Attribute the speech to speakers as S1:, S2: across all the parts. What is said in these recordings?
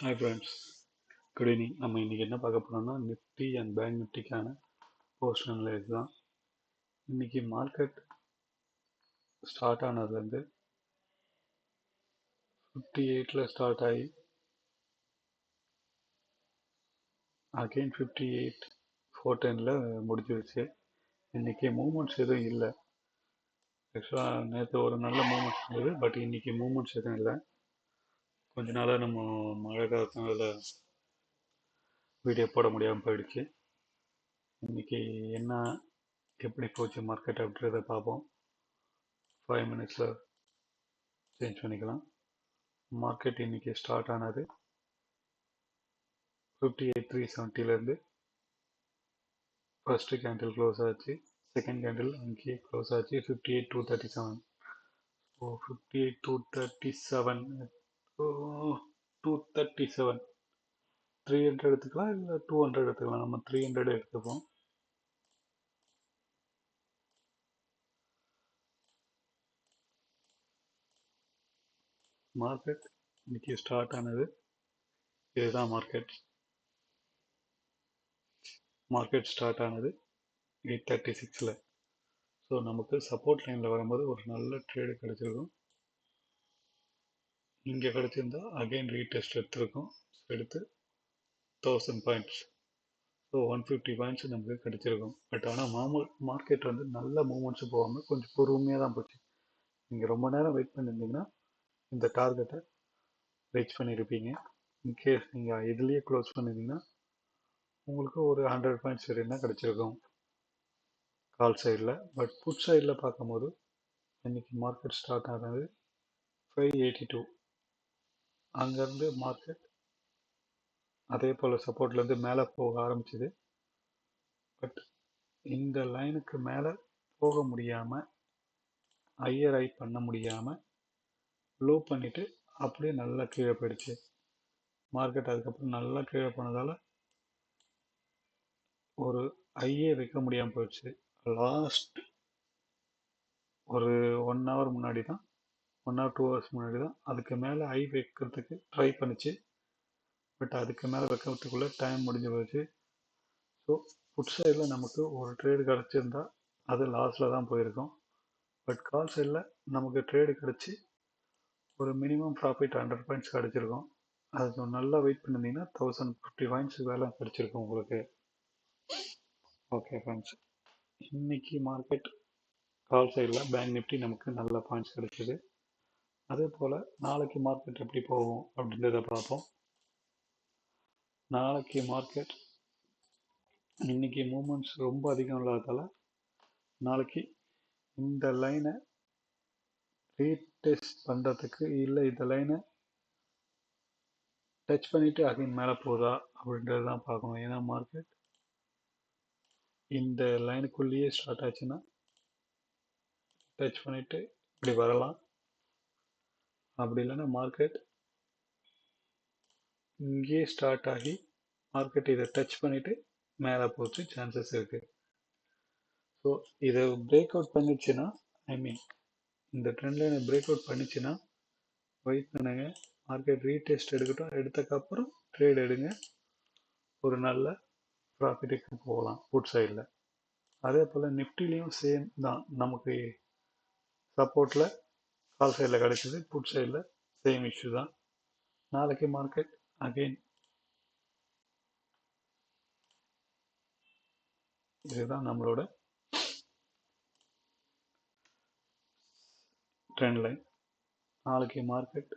S1: Hi friends good evening நம்ம இன்றைக்கி என்ன பார்க்க போகிறோம்னா நிஃப்டி அண்ட் பேங்க் நிஃப்டிக்கான போஸ்ட் அனலைஸ் தான். இன்றைக்கி மார்க்கெட் ஸ்டார்ட் ஆனதுலேருந்து ஃபிஃப்டி எயிட்டில் ஸ்டார்ட் ஆகி அகெயின் ஃபிஃப்டி எயிட் ஃபோர் டெனில் முடிஞ்சிருச்சு. இன்றைக்கி மூமெண்ட்ஸ் எதுவும் இல்லை. ஆக்சுவலாக நேற்று ஒரு நல்ல மூமெண்ட்ஸ் இருந்தது பட் இன்றைக்கி மூமெண்ட்ஸ் எதுவும் இல்லை. கொஞ்ச நாளாக நம்ம மழை காலத்தினால வீடியோ போட முடியாமல் போயிடுச்சு. இன்றைக்கி என்ன எப்படி போச்சு மார்க்கெட் அப்படின்றத பார்ப்போம். ஃபைவ் மினிட்ஸில் சேஞ்ச் பண்ணிக்கலாம். மார்க்கெட் இன்றைக்கி ஸ்டார்ட் ஆனது ஃபிஃப்டி எயிட் த்ரீ செவன்ட்டிலேருந்து ஃபஸ்ட்டு கேண்டில் க்ளோஸ் ஆச்சு. செகண்ட் கேண்டில் அங்கேயே க்ளோஸ் ஆச்சு. Fifty eight two thirty seven so fifty eight two thirty seven two thirty seven three hundred எடுத்துக்கலாம் இல்லை டூ ஹண்ட்ரட் எடுத்துக்கலாம். நம்ம த்ரீ ஹண்ட்ரட் எடுத்துப்போம். மார்க்கெட் இன்னைக்கு ஸ்டார்ட் ஆனது. இதுதான் மார்க்கெட் மார்க்கெட் ஸ்டார்ட் ஆனது எயிட் தேர்ட்டி சிக்ஸில் ஸோ நமக்கு சப்போர்ட் லைனில் வரும்போது ஒரு நல்ல ட்ரேடு கிடச்சிருக்கும். இங்கே கிடச்சிருந்தா அகைன் ரீடெஸ்ட் எடுத்திருக்கோம். எடுத்து thousand points so one fifty points நமக்கு கிடச்சிருக்கும். பட் ஆனால் மாமூல் மார்க்கெட் வந்து நல்ல மூமெண்ட்ஸ் போகாமல் கொஞ்சம் பொறுமையாக தான் போச்சு. நீங்கள் ரொம்ப நேரம் வெயிட் பண்ணியிருந்தீங்கன்னா இந்த டார்கெட்டை ரீச் பண்ணியிருப்பீங்க இன்கேஸ் நீங்கள் இதுலேயே க்ளோஸ் பண்ணியிருந்தீங்கன்னா உங்களுக்கு ஒரு ஹண்ட்ரட் பாயிண்ட்ஸ் வரையும் தான் கிடச்சிருக்கும். கால் சைடில் பட் புட் சைடில் பார்க்கும்போது இன்றைக்கி மார்க்கெட் ஸ்டார்ட் ஆனது ஃபைவ் எயிட்டி டூ அங்கேருந்து மார்க்கெட் அதே போல் சப்போர்ட்லேருந்து மேலே போக ஆரம்பிச்சிது. பட் இந்த லைனுக்கு மேலே போக முடியாமல் ஹையர் ஐ பண்ண முடியாமல் லோ பண்ணிவிட்டு அப்படியே நல்லா கீழே போயிடுச்சு. மார்க்கெட் அதுக்கப்புறம் நல்லா கீழே போனதால் ஒரு ஐயே வைக்க முடியாமல் போயிடுச்சு. லாஸ்ட் ஒரு ஒன் ஹவர் முன்னாடி தான் ஒன் ஆர் டூ ஹவர்ஸ் முன்னாடி தான் அதுக்கு மேலே ஐ வைக்கிறதுக்கு ட்ரை பண்ணிச்சு. பட் அதுக்கு மேலே வைக்கிறதுக்குள்ளே டைம் முடிஞ்சு போச்சு. ஸோ புட் சைடில் நமக்கு ஒரு ட்ரேடு கிடச்சிருந்தா அது லாஸில் தான் போயிருக்கோம். பட் கால் சைடில் நமக்கு ட்ரேடு கிடச்சி ஒரு மினிமம் ப்ராஃபிட் ஹண்ட்ரட் பாயிண்ட்ஸ் கிடச்சிருக்கும். அது நல்லா வெயிட் பண்ணியிருந்தீங்கன்னா தௌசண்ட் ஃபிஃப்டி பாயிண்ட்ஸ் வேலை கிடச்சிருக்கும் உங்களுக்கு. ஓகே ஃப்ரெண்ட்ஸ் இன்னைக்கு மார்க்கெட் கால் சைடில் பேங்க் நிஃப்டி நமக்கு நல்ல பாயிண்ட்ஸ் கிடைச்சிது. அதே போல் நாளைக்கு மார்க்கெட் எப்படி போகும் அப்படின்றத பார்ப்போம். நாளைக்கு மார்க்கெட் இன்னைக்கு மூமெண்ட்ஸ் ரொம்ப அதிகம் இல்லாததால் நாளைக்கு இந்த லைனை ரீடெஸ்ட் பண்ணுறதுக்கு இல்லை இந்த லைனை டச் பண்ணிவிட்டு அகைன் மேலே போதா அப்படின்றது தான் பார்க்கணும். ஏன்னா மார்க்கெட் இந்த லைனுக்குள்ளேயே ஸ்டார்ட் ஆச்சுன்னா டச் பண்ணிவிட்டு இப்படி வரலாம். அப்படி இல்லைன்னா மார்க்கெட் இங்கேயே ஸ்டார்ட் ஆகி மார்க்கெட் இதை டச் பண்ணிவிட்டு மேலே போச்சு சான்சஸ் இருக்குது ஸோ இதை பிரேக் அவுட் பண்ணிச்சுன்னா ஐ மீன் இந்த ட்ரெண்டில் எனக்கு பிரேக் அவுட் பண்ணிச்சுன்னா வெயிட் பண்ணுங்க. மார்க்கெட் ரீடெஸ்ட் எடுக்கட்டும். எடுத்தக்கப்புறம் ட்ரேட் எடுங்க. ஒரு நல்ல ப்ராஃபிட்டுக்கு போகலாம் ஃபுட் சைடில் அதே போல் நிஃப்டிலையும் சேம் தான். நமக்கு சப்போர்ட்டில் கால் சைடில் கிடைச்சிது. புட் சைடில் சேம் இஷ்யூ தான். நாளைக்கு மார்க்கெட் அகெயின் இதுதான் நம்மளோட ட்ரெண்ட் லைன் நாளைக்கு மார்க்கெட்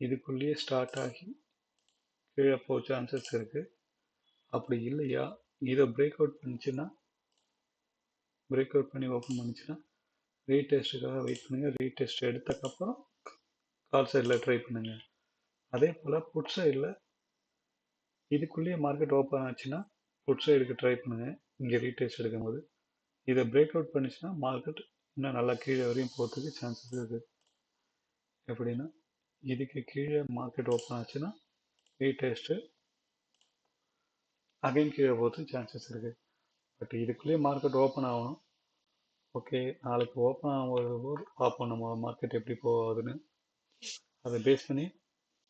S1: இதுக்குள்ளேயே ஸ்டார்ட் ஆகி கீழே போக சான்சஸ் இருக்குது அப்படி இல்லையா? இதை பிரேக் அவுட் பண்ணிச்சுன்னா பிரேக் அவுட் பண்ணி ஓப்பன் பண்ணிச்சுன்னா ரீடெஸ்ட்டுக்காக வெயிட் பண்ணுங்கள் ரீடெஸ்ட் எடுத்தக்கப்புறம் கால் சைடில் ட்ரை பண்ணுங்கள் அதே போல் புட் சைடில் இதுக்குள்ளேயே மார்க்கெட் ஓப்பன் ஆச்சுன்னா புட் சைடுக்கு ட்ரை பண்ணுங்கள் இங்கே ரீடெஸ்ட் எடுக்கும்போது. இதை பிரேக் அவுட் பண்ணிச்சுன்னா மார்க்கெட் இன்னும் நல்லா கீழே வரையும் போகிறதுக்கு சான்சஸ் இருக்குது எப்படின்னா இதுக்கு கீழே மார்க்கெட் ஓப்பன் ஆச்சுன்னா ரீடெஸ்ட்டு அகைன் கீழே போகிறதுக்கு சான்சஸ் இருக்குது பட் இதுக்குள்ளேயே மார்க்கெட் ஓப்பன் ஆகணும். ஓகே நாளைக்கு ஓப்பன் ஆகும்போது பார்ப்போம் நம்ம மார்க்கெட் எப்படி போகுதுன்னு? அதை பேஸ் பண்ணி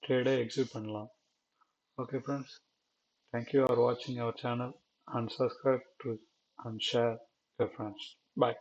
S1: ட்ரேடை எக்ஸிட் பண்ணலாம். Okay friends thank you for வாட்சிங் our channel and subscribe to and share friends bye